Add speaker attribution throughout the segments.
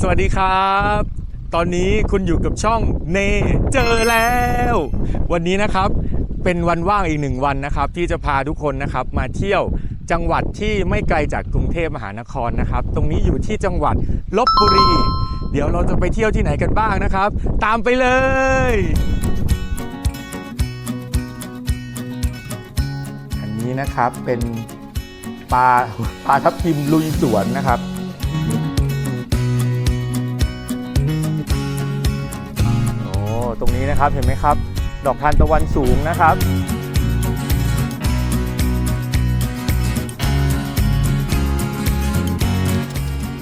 Speaker 1: สวัสดีครับ ตอนนี้คุณอยู่กับช่องเนเจอแล้ว วันนี้นะครับเป็นวันว่างอีกหนึ่งวันนะครับ ที่จะพาทุกคนนะครับมาเที่ยวจังหวัดที่ไม่ไกลจากกรุงเทพมหานครนะครับ ตรงนี้อยู่ที่จังหวัดลบบุรี เดี๋ยวเราจะไปเที่ยวที่ไหนกันบ้างนะครับ ตามไปเลยอันนี้นะครับเป็นปลาปลาทับทิมลุยสวนนะครับ นะครับเห็นไหมครับ ดอกทานตะวันสูงนะครับ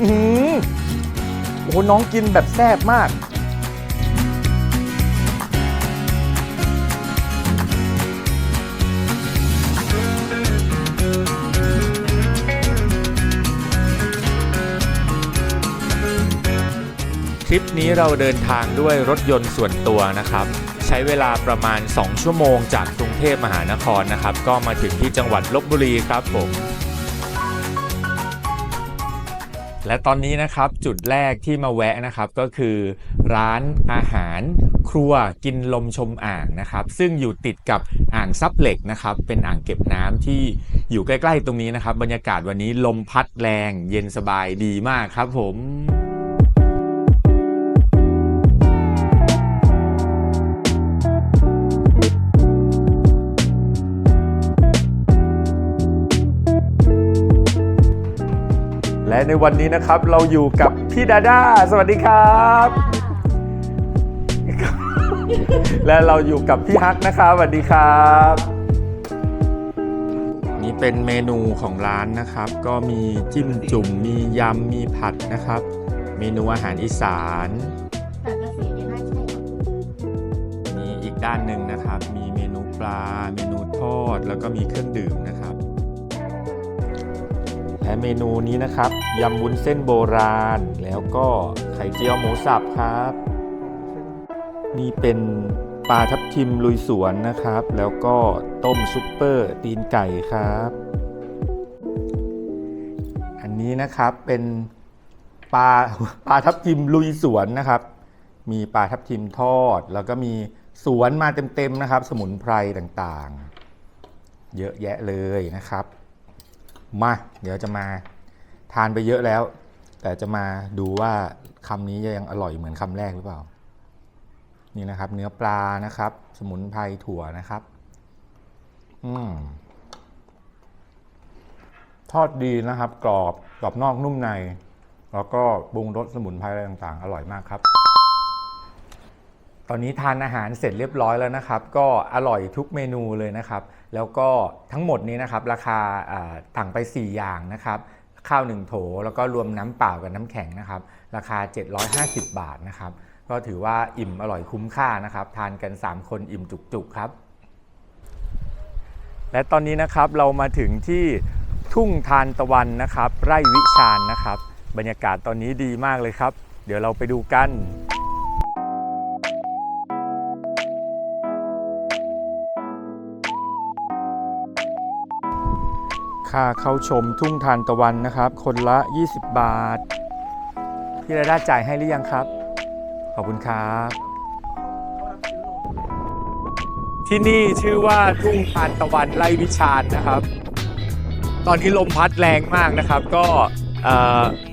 Speaker 1: อือหือโอ้โหน้องกินแบบแซ่บมาก ริปนี้เราเดินทางด้วยรถยนต์ส่วนตัวนะครับ ใช้เวลาประมาณ 2 ชั่วโมงจากกรุงเทพมหานครนะครับ ก็มาถึงที่จังหวัดลบบุรีครับผมและตอนนี้นะครับจุดแรกที่มาแวะนะครับก็คือ ร้านอาหารครัวกินลมชมอ่างนะครับ ซึ่งอยู่ติดกับอ่างซับเหล็กนะครับ เป็นอ่างเก็บน้ำที่อยู่ใกล้ ๆ ตรงนี้นะครับ บรรยากาศวันนี้ลมพัดแรง เย็นสบายดีมากครับผม และในวันนี้นะครับเราอยู่กับพี่ดาด้าสวัสดีครับ และเราอยู่กับพี่ฮักนะครับสวัสดีครับ นี่เป็นเมนูของร้านนะครับ ก็มีจิ้มจุ่มมียำมีผัดนะครับ เมนูอาหารอีสาน
Speaker 2: แต่กะสีนี่น่าใช่
Speaker 1: มีอีกด้านหนึ่งนะครับ มีเมนูปลา เมนูทอดแล้วก็มีเครื่องดื่มนะครับ เมนูนี้นะครับยำวุ้นเส้นโบราณ แล้วก็ไข่เจียวหมูสับครับ นี่เป็นปลาทับทิมลุยสวนนะครับ แล้วก็ต้มซุปเปอร์ตีนไก่ครับ อันนี้นะครับเป็นปลาปลาทับทิมลุยสวนนะครับ มีปลาทับทิมทอด แล้วก็มีสวนมาเต็มๆนะครับ สมุนไพรต่างๆ เยอะแยะเลยนะครับ มา เดี๋ยวจะมาทานไปเยอะแล้ว แต่จะมาดูว่าคำนี้จะยังอร่อยเหมือนคำแรกหรือเปล่า นี่นะครับ เนื้อปลานะครับ สมุนไพรถั่วนะครับ อืมทอดดีนะครับ กรอบกรอบนอกนุ่มใน แล้วก็ปรุงรสสมุนไพรอะไรต่างๆ อร่อยมากครับ ตอนนี้ทานอาหารเสร็จเรียบร้อยแล้วนะครับ ก็อร่อยทุกเมนูเลยนะครับ แล้วก็ทั้งหมดนี้นะครับ ราคาต่างไป 4 อย่างนะครับ ข้าว1โถแล้วก็รวมน้ำเปล่ากับน้ำแข็งนะครับ ราคา 750 บาทนะครับ ก็ถือว่าอิ่มอร่อยคุ้มค่านะครับ ทานกัน 3 คนอิ่มจุกๆครับ และตอนนี้นะครับเรามาถึงที่ทุ่งทานตะวันนะครับ ไร่วิชาญนะครับ บรรยากาศตอนนี้ดีมากเลยครับ เดี๋ยวเราไปดูกัน ค่าเข้าชมทุ่งทานตะวันนะครับ คนละ 20 บาท พี่ระดาจ่ายให้หรือยังครับ ขอบคุณครับ ที่นี่ชื่อว่าทุ่งทานตะวันไร่วิชาญนะครับ ตอนนี้ลมพัดแรงมากนะครับ ก็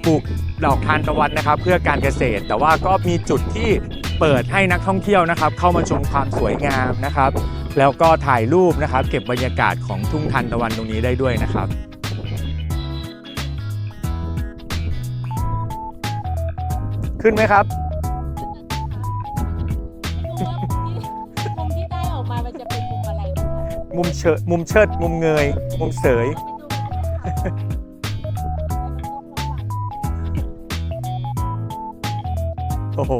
Speaker 1: ปลูกดอกทานตะวันนะครับ เพื่อการเกษตร แต่ว่าก็มีจุดที่เปิดให้นักท่องเที่ยวนะครับ เข้ามาชมความสวยงามนะครับ แล้วก็ถ่ายรูปนะครับ เก็บบรรยากาศของทุ่งทานตะวันตรงนี้ได้ด้วยนะครับขึ้นไหมครับ
Speaker 2: มุมที่ได้ออกมา มันจะเป็นมุมอะไรนะคะ
Speaker 1: มุมเชิดมุมเชิด มุมเงย มุมเสย โอ้โห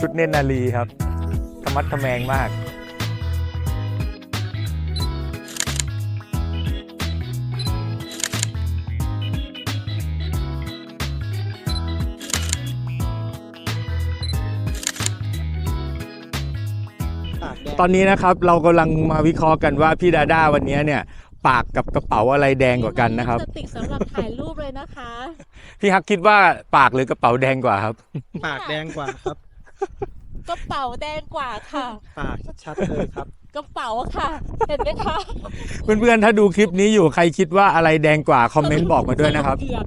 Speaker 1: ชุดเนตรนารีครับธรรมัดทะแมงมาก ตอนนี้นะครับเรากำลังมาวิเคราะห์กันว่าพี่ดาด้าวันนี้เนี่ยปากกับกระเป๋าอะไรแดงกว่ากันนะครับ
Speaker 2: สติกสำหรับถ่ายรูปเลยนะคะ
Speaker 1: พี่ฮักคิดว่าปากหรือกระเป๋าแดงกว่าครับ
Speaker 3: ปากแดงกว่าครับ
Speaker 2: กระเป๋าแดงกว่าค่ะ
Speaker 3: ปากชัดๆเลยครับ
Speaker 2: กระเป๋าค่ะ เห็นไหมคะ
Speaker 1: เพื่อนๆถ้าดูคลิปนี้อยู่ใครคิดว่าอะไรแดงกว่าคอมเมนต์บอกมาด้วยนะครับ
Speaker 2: เกือบ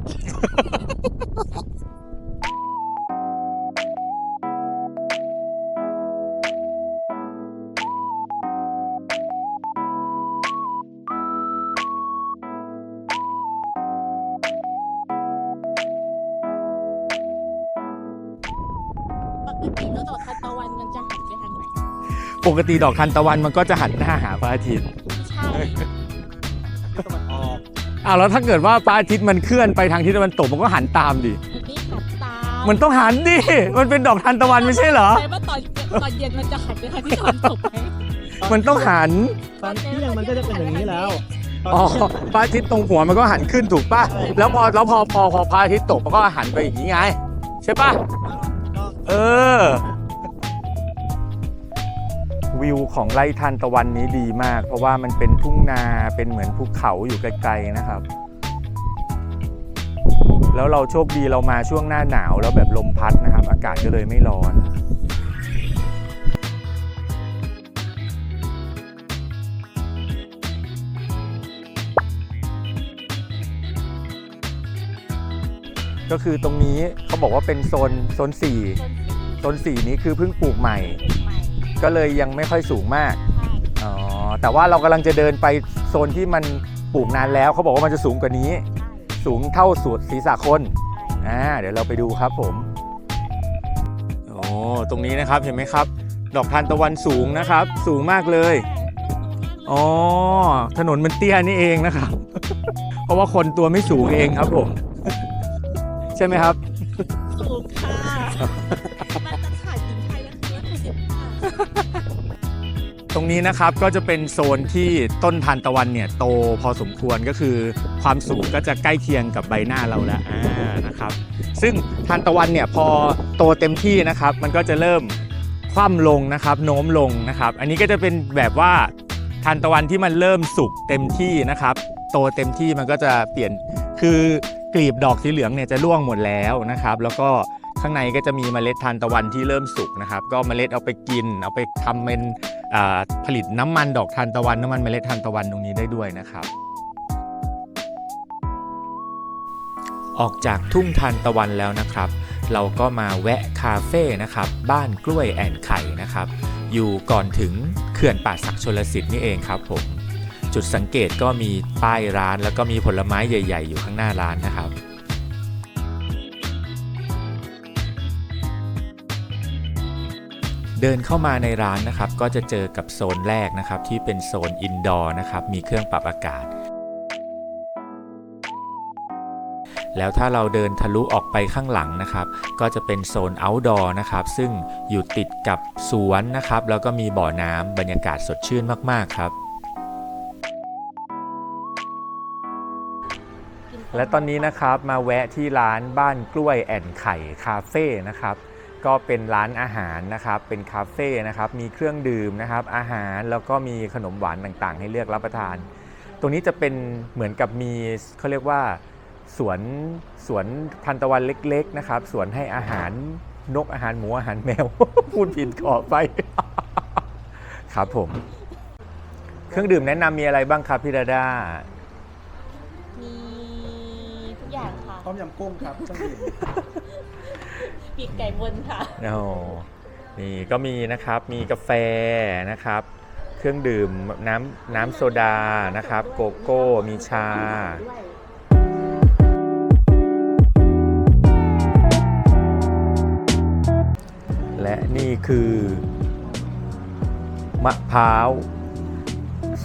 Speaker 2: ปกติดอกทานตะวันมัน
Speaker 1: ก็จะหันหน้าหาพระอาทิตย์
Speaker 2: ใช่
Speaker 3: ทิศตะวันออก
Speaker 1: อ้าวแล้วถ้าเกิดว่าพระอาทิตย์มันเคลื่อนไปทางทิศตะวันตกมันก็หันตามดิ
Speaker 2: มันไม่หันตาม
Speaker 1: มันต้องหันดิ มันเป็นดอกทานตะวันไม่ใช่เหรอ
Speaker 2: ใช่ว่าตอนตอนเย็นมันจะหันไปทางที่ตะวันตกไหม
Speaker 1: มันต้องหัน
Speaker 3: ตอนเที่ยงมันก็จะเป็นอย่างนี้แล้วต
Speaker 1: อ๋อ
Speaker 3: อนเที่ยง
Speaker 1: พระอาทิตย์ตรงหัวมันก็หันขึ้นถูกป่ะ แล้วพอแล้วพอพอพอพระอาทิตย์ตกมันก็หันไปอย่างนี้ไง ใช่ป่ะ เออ วิวของไร่ทานตะวันนี้ดีมาก เพราะว่ามันเป็นทุ่งนาเป็นเหมือนภูเขาอยู่ไกลๆนะครับ แล้วเราโชคดีเรามาช่วงหน้าหนาวแล้วแบบลมพัดนะครับ อากาศก็เลยไม่ร้อนก็คือตรงนี้เขาบอกว่าเป็นโซนโซนสี่โซนสี่นี้คือเพิ่งปลูกใหม่ ก็เลยยังไม่ค่อยสูงมาก
Speaker 2: ใช่
Speaker 1: อ๋อ แต่ว่าเรากำลังจะเดินไปโซนที่มันปลูกนานแล้ว เขาบอกว่ามันจะสูงกว่านี้
Speaker 2: ใช่
Speaker 1: สูงเท่าสุดศีรษะคน
Speaker 2: ใช่
Speaker 1: อ่า เดี๋ยวเราไปดูครับผม โอ้ ตรงนี้นะครับ เห็นไหมครับ ดอกทานตะวันสูงนะครับ สูงมากเลย อ๋อ ถนนมันเตี้ยนี่เองนะครับ เพราะว่าคนตัวไม่สูงเองครับผม ใช่ไหมครับ
Speaker 2: สูงค่ะ ตรงนี้
Speaker 1: นะครับก็จะเป็นโซนที่ต้นทานตะวันเนี่ยโตพอสมควรก็คือความสูงก็จะใกล้เคียงกับใบหน้าเราแล้วนะครับ ซึ่งทานตะวันเนี่ยพอโตเต็มที่นะครับ มันก็จะเริ่มคว่ำลงนะครับโน้มลงนะครับ อันนี้ก็จะเป็นแบบว่าทานตะวันที่มันเริ่มสุกเต็มที่นะครับ โตเต็มที่มันก็จะเปลี่ยนคือกลีบดอกสีเหลืองเนี่ยจะร่วงหมดแล้วนะครับ แล้วก็ ข้างในก็จะมีเมล็ดทานตะวันที่เริ่มสุกนะครับ ก็เมล็ดเอาไปกิน เอาไปทำเป็นผลิตน้ำมันดอกทานตะวันน้ำมันเมล็ดทานตะวันตรงนี้ได้ด้วยนะครับ ออกจากทุ่งทานตะวันแล้วนะครับ เราก็มาแวะคาเฟ่นะครับ บ้านกล้วยแอนไข่นะครับ อยู่ก่อนถึงเขื่อนป่าศักดิ์ชลสิทธิ์นี่เองครับผมจุดสังเกตก็มีป้ายร้านแล้วก็มีผลไม้ใหญ่ ๆ อยู่ข้างหน้าร้านนะครับ เดินเข้ามาในร้านนะครับ ก็จะเจอกับโซนแรกนะครับ ที่เป็นโซนอินดอร์นะครับ มีเครื่องปรับอากาศ แล้วถ้าเราเดินทะลุออกไปข้างหลังนะครับ ก็จะเป็นโซน outdoor นะครับ ซึ่งอยู่ติดกับสวนนะครับ แล้วก็มีบ่อน้ำบรรยากาศสดชื่นมากๆครับ และตอนนี้นะครับมาแวะที่ร้านบ้านกล้วยแอนไข่คาเฟ่นะครับ ก็เป็นร้านอาหารนะครับ เป็นคาเฟ่นะครับ มีเครื่องดื่มนะครับ อาหารแล้วก็มีขนมหวานต่างๆ ให้เลือกรับประทาน ตรงนี้จะเป็นเหมือนกับมีเขาเรียกว่าสวนสวนทันตะวันเล็ก ๆนะครับ สวนให้อาหารนกอาหารหมูอาหารแมว พูดผิดขอไป ครับผม เครื่องดื่มแนะนำมีอะไรบ้างครับพี่ดาดา
Speaker 2: มีทุกอย่างค่ะ
Speaker 3: ต้มยำกุ้งครับต้องดื่ม
Speaker 2: ปีกไก่บนค่ะ
Speaker 1: โอ้นี่ก็มีนะครับ มีกาแฟนะครับ เครื่องดื่มน้ำน้ำโซดานะครับ โกโก้ มีชา และนี่คือ มะพร้าว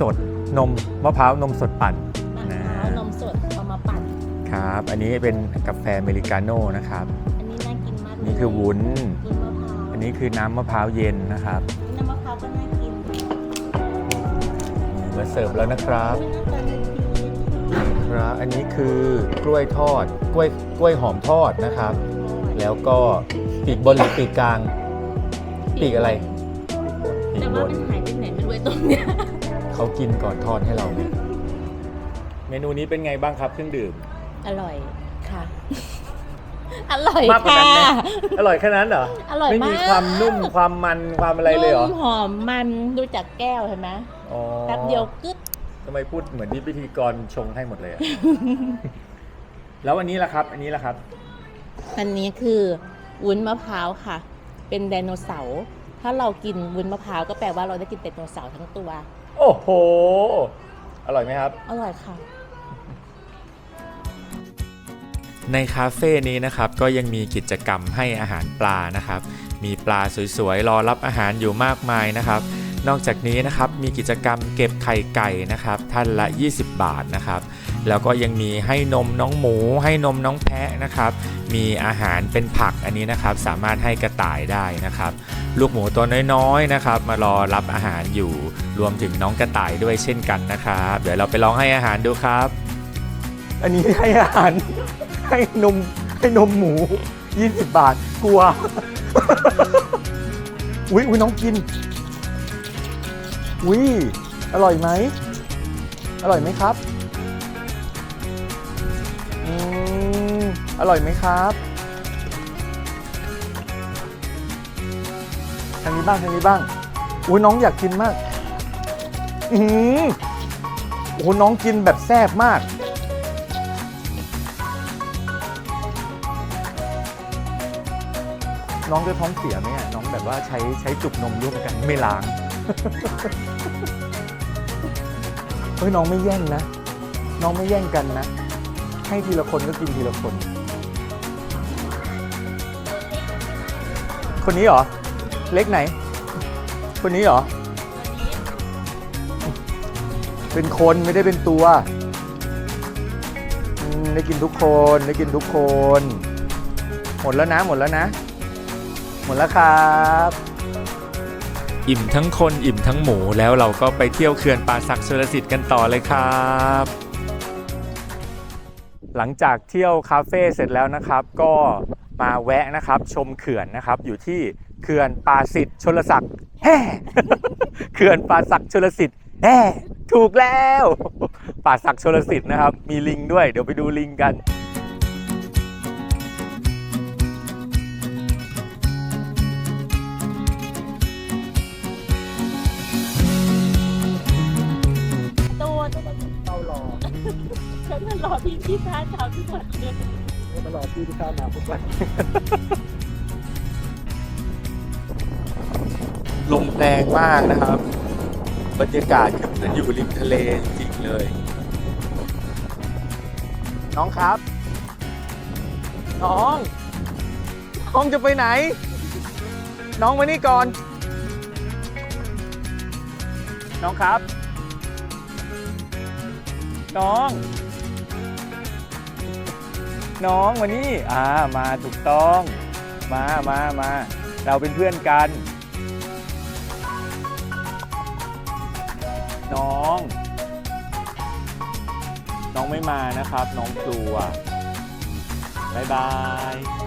Speaker 1: สดนมมะพร้าวนมสดปั่น
Speaker 2: มะพร้าวนมสดเอามาปั่น
Speaker 1: ครับ อันนี้เป็นกาแฟอเมริกาโน่นะครับ
Speaker 2: นนี้น่ากินมากเลย
Speaker 1: นี่คือวุ้น
Speaker 2: วุ้นมะพร้าว
Speaker 1: อันนี้คือน้ำมะพร้าวเย็นนะครับ
Speaker 2: น้ำมะพร้าวก็น่ากิน
Speaker 1: มาเสิร์ฟแล้วนะครับ
Speaker 2: อุ๊ยน่าจะดี
Speaker 1: ครับ อันนี้คือกล้วยทอด กล้วยกล้วยหอมทอดนะครับ แล้วก็ปีกบนหรือปีกกลาง ปีกอะไร ปี
Speaker 2: แต่
Speaker 1: กบ
Speaker 2: ว่านมันหายไปไหนไม่รู้ไอ้ตรงเนี้ย
Speaker 1: เขากินก่อนทอดให้เราเนี่ยเมนูนี้เป็นไงบ้างครับเครื่องดื่ม
Speaker 2: อร่อยค่ะ อร่อย
Speaker 1: มากกว่า
Speaker 2: ค่ะ
Speaker 1: นั้นไหมอร่อยแค่นั้นเหรอ
Speaker 2: อร่อย
Speaker 1: ไม่มี
Speaker 2: มาก
Speaker 1: ความนุ่มความมันความอะไรเลยเหรอ
Speaker 2: นุ่มหอมมันดูจากแก้วเห็นไหม
Speaker 1: อ๋อ
Speaker 2: แป๊บเดียวกึ๊ด
Speaker 1: ทำไมพูดเหมือนที่พิธีกรชงให้หมดเลยอะ แล้วอันนี้ล่ะครับ อันนี้ล่ะครับ
Speaker 2: อันนี้คือวุ้นมะพร้าวค่ะ เป็นไดโนเสาร์ถ้าเรากินวุ้นมะพร้าวก็แปลว่าเราได้กินไดโนเสาร์ทั้งตัว
Speaker 1: โอ้โห อร่อยไหมครับ
Speaker 2: อร่อยค่ะ
Speaker 4: ในคาเฟ่นี้นะครับก็ยังมีกิจกรรมให้อาหารปลานะครับ มีปลาสวยๆ รอรับอาหารอยู่มากมายนะครับ นอกจากนี้นะครับมีกิจกรรมเก็บไข่ไก่นะครับท่านละ 20 บาทนะครับ แล้วก็ยังมีให้นมน้องหมู ให้นมน้องแพะนะครับ มีอาหารเป็นผักอันนี้นะครับ สามารถให้กระต่ายได้นะครับ ลูกหมูตัวน้อยๆนะครับ มารอรับอาหารอยู่รวมถึงน้องกระต่ายด้วยเช่นกันนะครับ เดี๋ยวเราไปลองให้อาหารดูครับ
Speaker 1: อันนี้ให้อาหาร ให้นมให้นมหมู 20 บาท กลัว อุ้ยอุ้ยน้องกิน อุ้ยอร่อยไหม อร่อยไหมครับ อืมอร่อยไหมครับทางนี้บ้างทางนี้บ้าง อุ้ยน้องอยากกินมาก อือหือโอ้โหน้องกินแบบแซ่บมาก น้องจะท้องเสียไหมอะน้องแบบว่าใช้ใช้จุกนมร่วมกันไม่ล้าง เฮ้ยน้องไม่แย่งนะ น้องไม่แย่งกันนะ ให้ทีละคนก็กินทีละคน คนนี้เหรอ เล็กไหน คนนี้เหรอ เป็นคนไม่ได้เป็นตัวได้กินทุกคนได้กินทุกคน หมดแล้วนะหมดแล้วนะ มดแล้วครับ
Speaker 4: อิ่มทั้งคนอิ่มทั้งหมูแล้วเราก็ไปเที่ยวเขื่อนป่าศักดิ์ชลสิทธิ์กันต่อเลยครับ
Speaker 1: หลังจากเที่ยวคาเฟ่เสร็จแล้วนะครับ ก็มาแวะนะครับชมเขื่อนนะครับ อยู่ที่เขื่อนป่าสิทธิ์ชลศักดิ์แฮ่เขื่อนป่าศักดิ์ชลสิทธิ์แฮ่ถูกแล้ว ป่าศักดิ์ชลสิทธิ์นะครับ มีลิงด้วย เดี๋ยวไปดูลิงกัน
Speaker 2: ฉันมารอพี่ที่ท่าเช้าทุกวันเลย
Speaker 3: มารอพี่ที่ข้ามมาทุกวัน
Speaker 1: ลมแรงมากนะครับ บรรยากาศเหมือนอยู่ริมทะเลจริงเลย น้องครับ น้อง น้องจะไปไหน น้องมานี่ก่อน น้องครับ น้อง น้องมานี่อ่ามาถูกต้อง มามามาเราเป็นเพื่อนกัน น้อง น้องไม่มานะครับ น้องกลัวบายบาย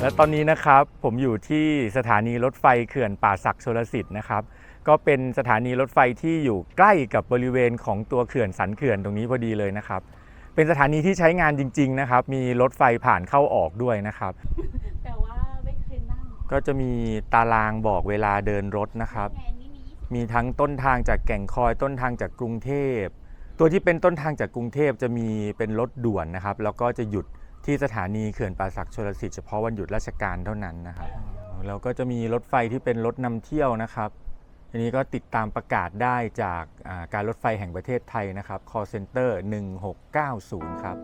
Speaker 1: และตอนนี้นะครับผมอยู่ที่สถานีรถไฟเขื่อนป่าศักดิ์ชลสิทธิ์นะครับ ก็เป็นสถานีรถไฟที่อยู่ใกล้กับบริเวณของตัวเขื่อนสันเขื่อนตรงนี้พอดีเลยนะครับ เป็นสถานีที่ใช้งานจริง ๆ นะครับ มีรถไฟผ่านเข้าออกด้วยนะครับ
Speaker 2: แต่ว่าไม่เคยนั่ง
Speaker 1: ก็จะมีตารางบอกเวลาเดินรถนะครับ
Speaker 2: แค่นี้มี
Speaker 1: มีทั้งต้นทางจากแก่งคอยต้นทางจากกรุงเทพ ตัวที่เป็นต้นทางจากกรุงเทพจะมีเป็นรถด่วนนะครับ แล้วก็จะหยุด ที่สถานีเขื่อนป่าศักดิ์ชลสิทธิ์เฉพาะวันหยุดราชการเท่านั้นนะครับแล้วก็จะมีรถไฟที่เป็นรถนำเที่ยวนะครับอันนี้ก็ติดตามประกาศได้จากการรถไฟแห่งประเทศไทยนะครับ call center 1690 ครับ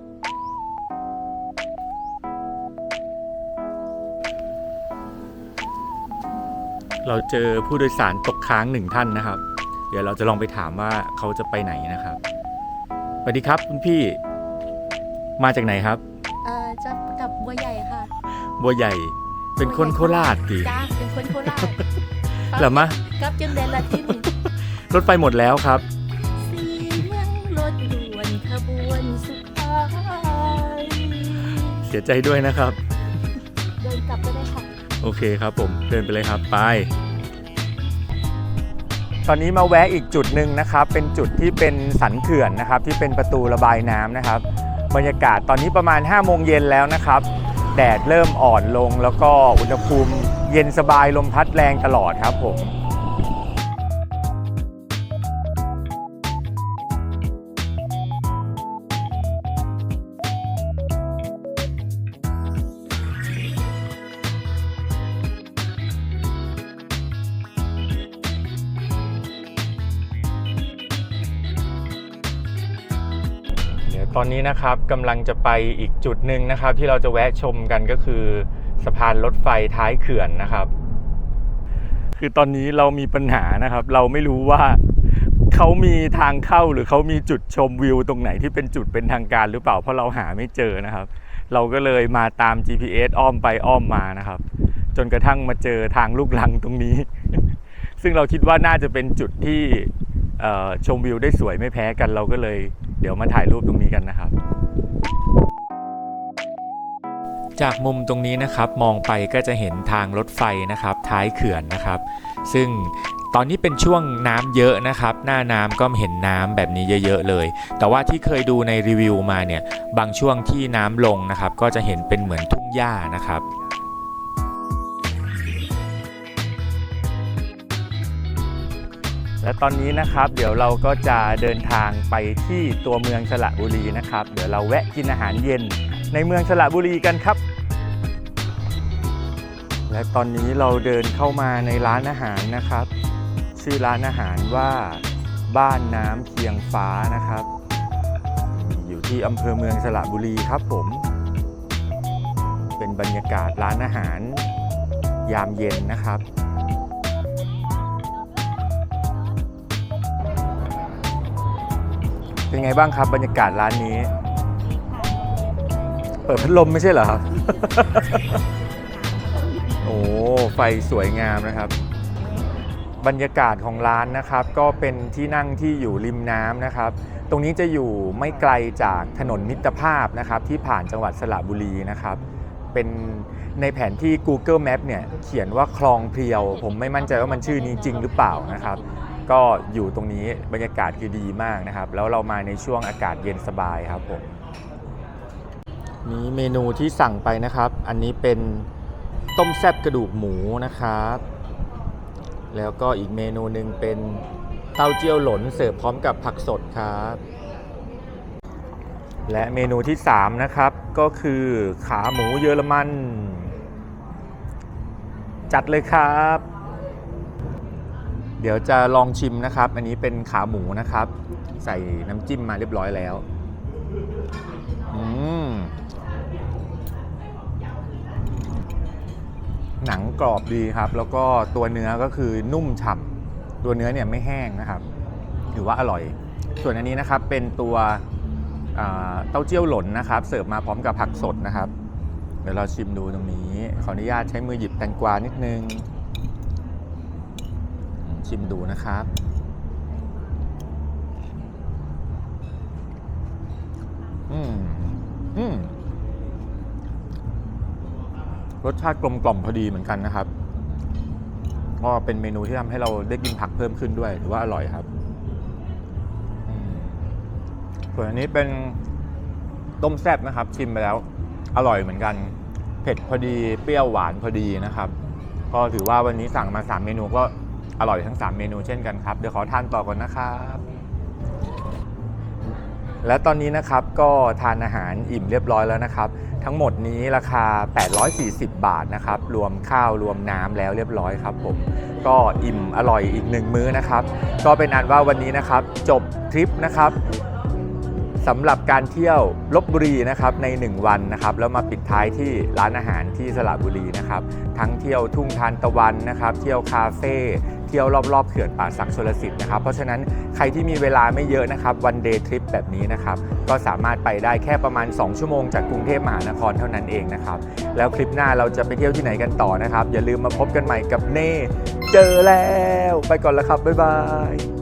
Speaker 1: เราเจอผู้โดยสารตกค้างหนึ่งท่านนะครับ เดี๋ยวเราจะลองไปถามว่าเขาจะไปไหนนะครับ สวัสดีครับคุณพี่ มาจากไหนครับ
Speaker 2: บัวใหญ่
Speaker 1: เป็นคนโคราชดี
Speaker 2: จ้าเป็นคนโคราช
Speaker 1: เหรอมะ
Speaker 2: กลับจนเดนละที่
Speaker 1: รถไฟหมดแล้วครับ
Speaker 2: สี่เมืองรถด่วนขบวนสุดท้า
Speaker 4: สียใจด้วยนะครับ
Speaker 2: เดินกลับก็ได้ค่ะ
Speaker 4: โอเคครับผมเดินไปเลยครับไป
Speaker 1: ตอนนี้มาแวะอีกจุดหนึ่งนะครับ เป็นจุดที่เป็นสันเขื่อนนะครับ ที่เป็นประตูระบายน้ำนะครับ บรรยากาศตอนนี้ประมาณ5โมงเย็นแล้วนะครับ แดดเริ่มอ่อนลง แล้วก็อุณหภูมิเย็นสบายลมพัดแรงตลอดครับผม ตอนนี้นะครับกำลังจะไปอีกจุดหนึ่งนะครับ ที่เราจะแวะชมกันก็คือ สะพานรถไฟท้ายเขื่อนนะครับ คือตอนนี้เรามีปัญหานะครับ เราไม่รู้ว่าเขามีทางเข้าหรือเขามีจุดชมวิวตรงไหนที่เป็นจุดเป็นทางการหรือเปล่าเพราะเราหาไม่เจอนะครับ เราก็เลยมาตาม GPS อ้อมไปอ้อมมานะครับ จนกระทั่งมาเจอทางลูกลังตรงนี้ ซึ่งเราคิดว่าน่าจะเป็นจุดที่ชมวิวได้สวยไม่แพ้กันเราก็เลย เดี๋ยวมาถ่ายรูปตรงนี้กันนะครับ
Speaker 4: จากมุมตรงนี้นะครับมองไปก็จะเห็นทางรถไฟนะครับ ท้ายเขื่อนนะครับ ซึ่งตอนนี้เป็นช่วงน้ำเยอะนะครับ หน้าน้ำก็เห็นน้ำแบบนี้เยอะ ๆ เลย แต่ว่าที่เคยดูในรีวิวมาเนี่ย บางช่วงที่น้ำลงนะครับ ก็จะเห็นเป็นเหมือนทุ่งหญ้านะครับ
Speaker 1: และตอนนี้นะครับเดี๋ยวเราก็จะเดินทางไปที่ตัวเมืองสระบุรีนะครับ เดี๋ยวเราแวะกินอาหารเย็น ในเมืองสระบุรีกันครับ และตอนนี้เราเดินเข้ามาในร้านอาหารนะครับ ชื่อร้านอาหารว่าบ้านน้ำเคียงฟ้านะครับ อยู่ที่อำเภอเมืองสระบุรีครับผม เป็นบรรยากาศร้านอาหารยามเย็นนะครับ เป็นไงบ้างครับบรรยากาศร้านนี้ เปิดพัดลมไม่ใช่เหรอครับ โอ้ไฟสวยงามนะครับ บรรยากาศของร้านนะครับ ก็เป็นที่นั่งที่อยู่ริมน้ำนะครับ ตรงนี้จะอยู่ไม่ไกลจากถนนมิตรภาพนะครับ ที่ผ่านจังหวัดสระบุรีนะครับเป็นในแผนที่ Google Map เนี่ยเขียนว่าคลองเพียว ผมไม่มั่นใจว่ามันชื่อนี้จริงหรือเปล่านะครับ ก็อยู่ตรงนี้บรรยากาศคือดีมากนะครับ แล้วเรามาในช่วงอากาศเย็นสบายครับผมนี้เมนูที่สั่งไปนะครับ อันนี้เป็นต้มแซ่บกระดูกหมูนะครับ แล้วก็อีกเมนูหนึ่งเป็นเต้าเจี้ยวหลนเสิร์ฟพร้อมกับผักสดครับ และเมนูที่ 3 นะครับ ก็คือขาหมูเยอรมัน จัดเลยครับ เดี๋ยวจะลองชิมนะครับ อันนี้เป็นขาหมูนะครับ ใส่น้ำจิ้มมาเรียบร้อยแล้ว อืมหนังกรอบดีครับ แล้วก็ตัวเนื้อก็คือนุ่มฉ่ำตัวเนื้อเนี่ยไม่แห้งนะครับ ถือว่าอร่อย ส่วนอันนี้นะครับเป็นตัวเต้าเจี้ยวหล่นนะครับ เสิร์ฟมาพร้อมกับผักสดนะครับ เดี๋ยวเราชิมดูตรงนี้ ขออนุญาตใช้มือหยิบแตงกวานิดนึง ชิมดูนะครับ อืม อืม รสชาติกลมกล่อมพอดีเหมือนกันนะครับ ก็เป็นเมนูที่ทำให้เราได้กินผักเพิ่มขึ้นด้วยถือว่าอร่อยครับส่วนอันนี้เป็นต้มแซ่บนะครับ ชิมไปแล้ว อร่อยเหมือนกัน เผ็ดพอดีเปรี้ยวหวานพอดีนะครับ ก็ถือว่าวันนี้สั่งมา 3 เมนูก็ อร่อยทั้ง 3 เมนูเช่นกันครับ เดี๋ยวขอทานต่อก่อนนะครับ และตอนนี้นะครับก็ทานอาหารอิ่มเรียบร้อยแล้วนะครับ ทั้งหมดนี้ราคา 840 บาทนะครับ รวมข้าวรวมน้ำแล้วเรียบร้อยครับผม ก็อิ่มอร่อยอีกหนึ่งมื้อนะครับ ก็เป็นอันว่าวันนี้นะครับ จบทริปนะครับ สำหรับการเที่ยวลบบุรีนะครับใน 1 วันนะครับแล้วมาปิดท้ายที่ร้านอาหารที่สระบุรีนะครับทั้งเที่ยวทุ่งทานตะวันนะครับเที่ยวคาเฟ่เที่ยวรอบๆเขื่อนป่าสักชลสิทธิ์นะครับเพราะฉะนั้นใครที่มีเวลาไม่เยอะนะครับวันเดย์ทริปแบบนี้นะครับก็สามารถไปได้แค่ประมาณ 2 ชั่วโมงจากกรุงเทพมหานครเท่านั้นเองนะครับแล้วคลิปหน้าเราจะไปเที่ยวที่ไหนกันต่อนะครับ อย่าลืมมาพบกันใหม่กับเน่เจอแล้ว ไปก่อนแล้วครับบ๊ายบาย